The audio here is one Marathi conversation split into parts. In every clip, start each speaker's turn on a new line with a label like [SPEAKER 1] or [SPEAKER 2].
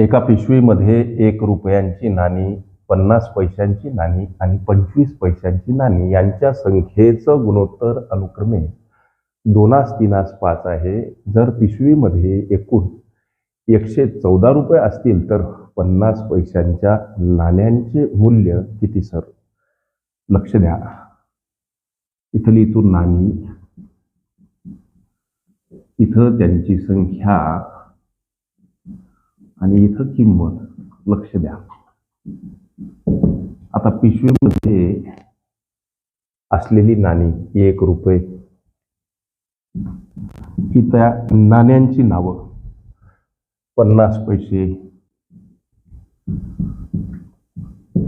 [SPEAKER 1] एका पिशवीमध्ये एक रुपयांची नाणी पन्नास पैशांची नाणी आणि पंचवीस पैशांची नाणी यांच्या संख्येचं गुणोत्तर अनुक्रमे दोनास तीनास पाच आहे. जर पिशवीमध्ये एकूण एकशे चौदा रुपये असतील तर पन्नास पैशांच्या नाण्यांचे मूल्य किती सर? लक्ष द्या. इथली इथून नाणी. इथं त्यांची संख्या आणि इथं किंमत लक्ष द्या. आता पिशवीमध्ये असलेली नाणी एक रुपये. ही त्या नाण्यांची नावं पन्नास पैसे.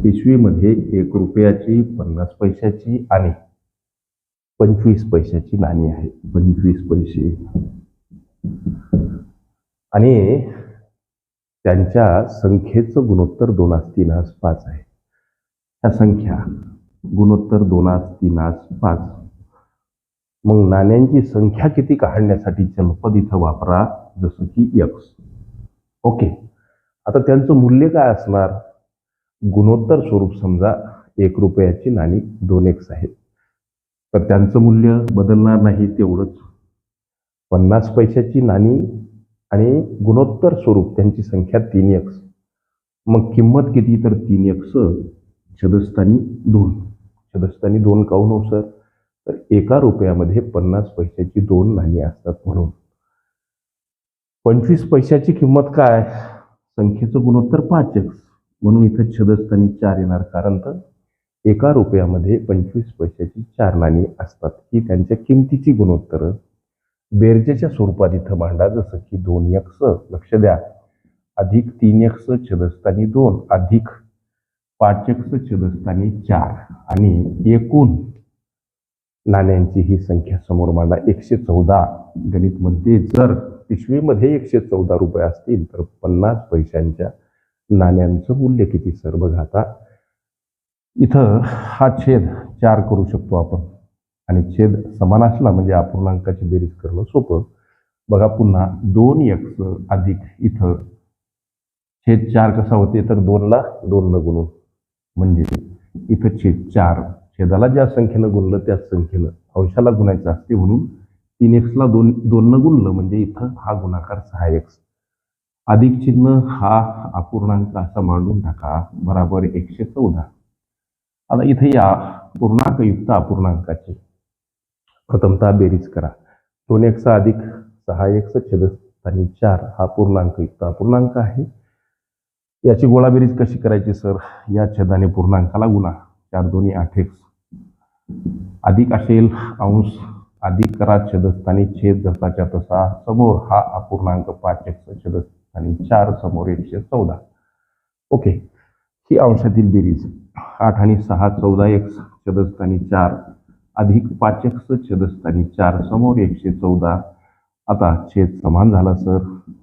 [SPEAKER 1] पिशवीमध्ये एक रुपयाची पन्नास पैशाची आणि पंचवीस पैशाची नाणी आहे पंचवीस पैसे. आणि त्यांच्या संख्येचं गुणोत्तर दोनच तीन आस पाच आहे. ह्या संख्या गुणोत्तर दोन आस तीन आस पाच. मग नाण्यांची संख्या किती काढण्यासाठी चलपद इथं वापरा जसं की यक्स ओके. आता त्यांचं मूल्य काय असणार? गुणोत्तर स्वरूप समजा एक रुपयाची नाणी दोन एक्स आहेत. तर त्यांचं मूल्य बदलणार नाही तेवढंच. पन्नास पैशाची नाणी आणि गुणोत्तर स्वरूप त्यांची संख्या तीन एक्स मग किंमत किती? तर तीन एक्स छदस्थानी दोन. छदस्थानी दोन काऊन हो सर? तर एका रुपयामध्ये पन्नास पैशाची दोन नाणी असतात म्हणून. पंचवीस पैशाची किंमत काय? संख्येचं गुणोत्तर पाच एक्स म्हणून इथं छदस्थानी चार येणार. कारण तर एका रुपयामध्ये पंचवीस पैशाची चार नाणी असतात. ही त्यांच्या किमतीची गुणोत्तरं. बेरजेच्या स्वरूपात इथं मांडा जसं की दोन यक्ष लक्ष द्या. अधिक तीन यक्ष छदस्थानी दोन. अधिक पाच यक्ष छदस्थानी चार. आणि एकूण नाण्यांची ही संख्या समोर मांडा. एकशे चौदा. गणित म्हणते जर पिशवीमध्ये एकशे चौदा रुपये असतील तर पन्नास पैशांच्या नाण्यांचं मूल्य किती? सर बघा आता इथं हा छेद चार करू शकतो आपण. आणि छेद समान असला म्हणजे अपूर्णांकाची बेरीज करणं सोपं. बघा पुन्हा दोन एक्स अधिक इथं. छेद चार कसा होते? तर दोनला दोननं गुणून. म्हणजे इथं छेद चार. छेदाला ज्या संख्येनं गुणलं त्याच संख्येनं. अंशाला गुणायचं असते म्हणून तीन एक्सला दोन दोननं गुणलं म्हणजे इथं हा गुणाकार सहा एक्स अधिक चिन्ह हा अपूर्णांक असा मांडून टाका. बराबर एकशे चौदा. आता इथे या पूर्णांकयुक्त अपूर्णांकाचे. प्रथमतः बेरीज करा. दोन एक्स अधिक सहा एक्स छेदस्थानी चार हा पूर्णांक इतका पूर्णांक आहे. याची गोळाबेरीज कशी करायची सर? या छेदाने पूर्णांकाला गुणा. चार दोन्ही आठ एक्स अधिक असेल अंश अधिक करा छेदस्थानी छेद जसाच्या तसा समोर हा अपूर्णांक पाच एक्स छेदस्थानी चार समोर एकशे चौदा. ओके. ही अंशातील बेरीज. आठ आणि सहा चौदा एक्स छेदस्थानी चार. अधिक पाच छेदस्थानी चार समोर एकशे चौदा. आता छेद समान झाला सर.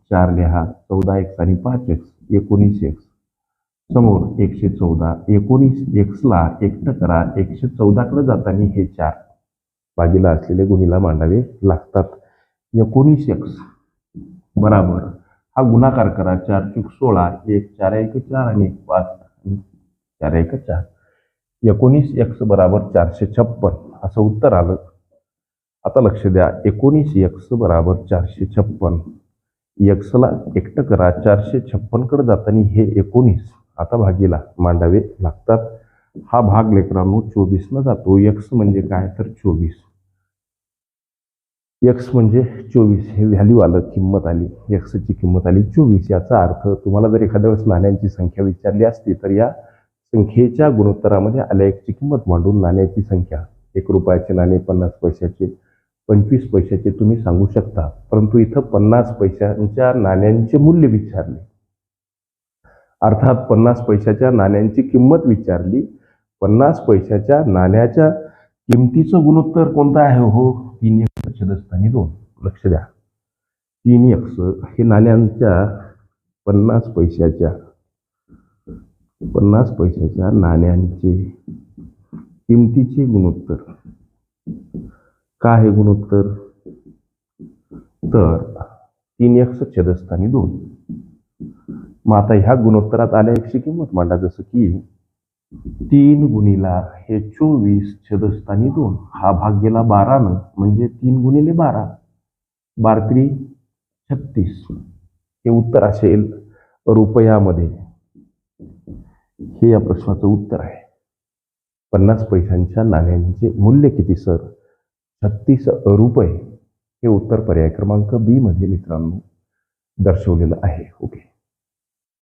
[SPEAKER 1] चार लिहा चौदा एक्स आणि पाच एक्स एकोणीस एक्स. समोर एकशे चौदा एकोणीस एक्सला एकटं करा एकशे चौदाकडे जाताना हे चार. बाजूला असलेले गुन्हेला मांडावे लागतात. एकोणीस एक्स. बराबर. हा गुणाकार करा चार चूक सोळा एक चार एक चार आणि एक पाच. चार एक चार. एकोणीस एक्स बराबर चारशे छप्पन. असं उत्तर आलं. आता लक्ष द्या. एकोणीस एक्स बराबर चारशे छप्पन. एक्सला एकटं करा. चारशे छप्पनकडे जाताना हे एकोणीस. आता भागीला. मांडावे लागतात. हा भाग लेकरांनो चोवीसनं जातो. एक्स म्हणजे काय? तर चोवीस. एक्स म्हणजे चोवीस. हे व्हॅल्यू आलं. किंमत आली. एक्सची किंमत आली चोवीस. याचा अर्थ तुम्हाला जर एखाद्या वेळेस नाण्यांची संख्या विचारली असती तर या संख्येच्या गुणोत्तरामध्ये आल्या. एकची किंमत मांडून नाण्याची संख्या. एक रुपयाचे नाणे पन्नास पैशाचे पंचवीस पैशाचे तुम्ही सांगू शकता. परंतु इथं पन्नास पैशांच्या नाण्यांचे मूल्य विचारले. अर्थात पन्नास पैशाच्या नाण्यांची किंमत विचारली. पन्नास पैशाच्या नाण्याच्या किमतीचं गुणोत्तर कोणतं आहे? हो तीन एक्स छदस्थानी दोन. लक्ष द्या. तीन एक्स हे नाण्यांच्या पन्नास पैशाच्या पन्नास पैशाच्या नाण्यांचे किमतीचे गुणोत्तर. काय आहे गुणोत्तर? तर तीन एक्स छदस्थानी दोन. मग आता ह्या गुणोत्तरात आल्या एकशे किंमत मांडा. जसं की तीन गुणिला हे चोवीस छेदस्थानी दोन. हा भाग गेला बारानं म्हणजे तीन गुणिले बारा. बारत्री छत्तीस. हे उत्तर असेल रुपयामध्ये. हे या प्रश्नाचं उत्तर आहे. पन्नास पैशांच्या नाण्यांचे मूल्य किती सर? छत्तीस रुपये हे उत्तर पर्याय क्रमांक बी मध्ये मित्रांनो दर्शवलेलं आहे. ओके